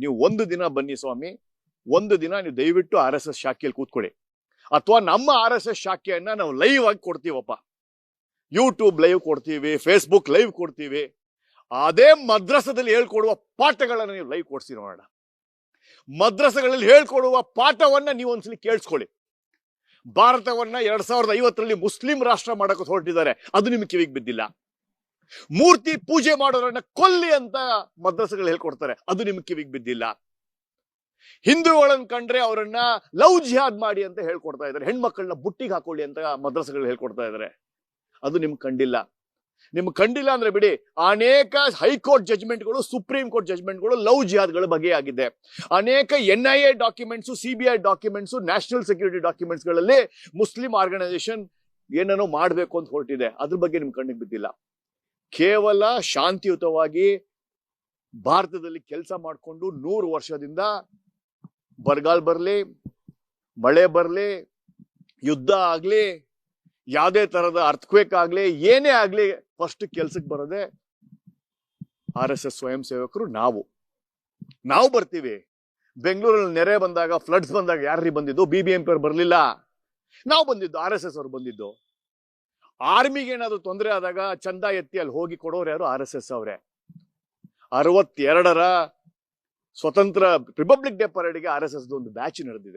ನೀವು ಒಂದು ದಿನ ಬನ್ನಿ ಸ್ವಾಮಿ, ಒಂದು ದಿನ ನೀವು ದಯವಿಟ್ಟು ಆರ್ ಎಸ್ ಎಸ್ ಶಾಖೆಯಲ್ಲಿ ಕೂತ್ಕೊಳ್ಳಿ. ಅಥವಾ ನಮ್ಮ ಆರ್ ಎಸ್ ಎಸ್ ಶಾಖೆಯನ್ನ ನಾವು ಲೈವ್ ಆಗಿ ಕೊಡ್ತೀವಪ್ಪ. ಯೂಟ್ಯೂಬ್ ಲೈವ್ ಕೊಡ್ತೀವಿ ಫೇಸ್ಬುಕ್ ಲೈವ್ ಕೊಡ್ತೀವಿ. ಅದೇ ಮದ್ರಸದಲ್ಲಿ ಹೇಳ್ಕೊಡುವ ಪಾಠಗಳನ್ನು ನೀವು ಲೈವ್ ಕೊಡ್ಸಿ ನೋಡೋಣ. ಮದ್ರಸಗಳಲ್ಲಿ ಹೇಳ್ಕೊಡುವ ಪಾಠವನ್ನ ನೀವು ಒಂದ್ಸಲಿ ಕೇಳಿಸ್ಕೊಳ್ಳಿ. ಭಾರತವನ್ನ ಎರಡ್ ಸಾವಿರದ ಐವತ್ತರಲ್ಲಿ ಮುಸ್ಲಿಂ ರಾಷ್ಟ್ರ ಮಾಡಕ್ಕೆ ಹೊರಟಿದ್ದಾರೆ. ಅದು ನಿಮ್ಗೆ ಕಿವಿಗೆ ಬಿದ್ದಿಲ್ಲ. ಮೂರ್ತಿ ಪೂಜೆ ಮಾಡೋರನ್ನ ಕೊಲ್ಲಿ ಅಂತ ಮದ್ರಸಗಳು ಹೇಳ್ಕೊಡ್ತಾರೆ. ಅದು ನಿಮ್ ಕಿವಿಗೆ ಬಿದ್ದಿಲ್ಲ. ಹಿಂದೂಗಳನ್ನ ಕಂಡ್ರೆ ಅವರನ್ನ ಲವ್ ಜಿಹಾದ್ ಮಾಡಿ ಅಂತ ಹೇಳ್ಕೊಡ್ತಾ ಇದ್ದಾರೆ. ಹೆಣ್ಮಕ್ಳನ್ನ ಬುಟ್ಟಿಗೆ ಹಾಕೊಳ್ಳಿ ಅಂತ ಮದ್ರಸಗಳು ಹೇಳ್ಕೊಡ್ತಾ ಇದ್ದಾರೆ. ಅದು ನಿಮ್ಗೆ ಕಂಡಿಲ್ಲ. ನಿಮ್ ಕಂಡಿಲ್ಲ ಅಂದ್ರೆ ಬಿಡಿ, ಅನೇಕ ಹೈಕೋರ್ಟ್ ಜಜ್ಮೆಂಟ್ಗಳು, ಸುಪ್ರೀಂ ಕೋರ್ಟ್ ಜಜ್ಮೆಂಟ್ಗಳು ಲವ್ ಜಿಹಾದ್ಗಳ ಬಗ್ಗೆ ಆಗಿದೆ ಅನೇಕ N I A documents CBI documents, national security ಡಾಕ್ಯುಮೆಂಟ್ಸ್ಗಳಲ್ಲಿ Muslim organisation ಏನೇನೋ ಮಾಡಬೇಕು ಅಂತ ಹೊರಟಿದೆ. ಅದ್ರ ಬಗ್ಗೆ ನಿಮ್ ಕಣ್ಣಿಗೆ ಬಿದ್ದಿಲ್ಲ. ಕೇವಲ ಶಾಂತಿಯುತವಾಗಿ ಭಾರತದಲ್ಲಿ ಕೆಲಸ ಮಾಡಿಕೊಂಡು ನೂರು ವರ್ಷದಿಂದ ಬರಗಾಲ ಬರಲಿ, ಮಳೆ ಬರಲಿ, ಯುದ್ಧ ಆಗ್ಲಿ, ಯಾವುದೇ ತರದ ಅರ್ಥಕ್ವೇಕ್ ಆಗಲಿ, ಏನೇ ಆಗ್ಲಿ ಫಸ್ಟ್ ಕೆಲ್ಸಕ್ಕೆ ಬರೋದೆ ಆರ್ ಎಸ್ ಎಸ್ ಸ್ವಯಂ ಸೇವಕರು, ನಾವು. ನಾವು ಬರ್ತೀವಿ. ಬೆಂಗಳೂರಲ್ಲಿ ನೆರೆ ಬಂದಾಗ ಫ್ಲಡ್ಸ್ ಬಂದಾಗ ಯಾರ್ರಿ ಬಂದಿದ್ದು? ಬಿ ಬಿ ಎಂ ಪಿ ಅವ್ರು ಬರ್ಲಿಲ್ಲ. ನಾವು ಬಂದಿದ್ದು ಆರ್ ಎಸ್ ಎಸ್ ಅವ್ರು ಬಂದಿದ್ದು. ಆರ್ಮಿಗೆ ಏನಾದ್ರು ತೊಂದರೆ ಆದಾಗ ಚಂದ ಎತ್ತಿ ಅಲ್ಲಿ ಹೋಗಿ ಕೊಡೋರು ಯಾರು ಆರ್ ಎಸ್ ಎಸ್ ಅವರೇ. ಅರವತ್ತೆರಡರ ಸ್ವತಂತ್ರ ರಿಪಬ್ಲಿಕ್ ಡೇ ಪರೇಡ್ಗೆ ಆರ್ ಎಸ್ ಎಸ್ ಒಂದು ಬ್ಯಾಚ್ ನಡೆದಿದೆ.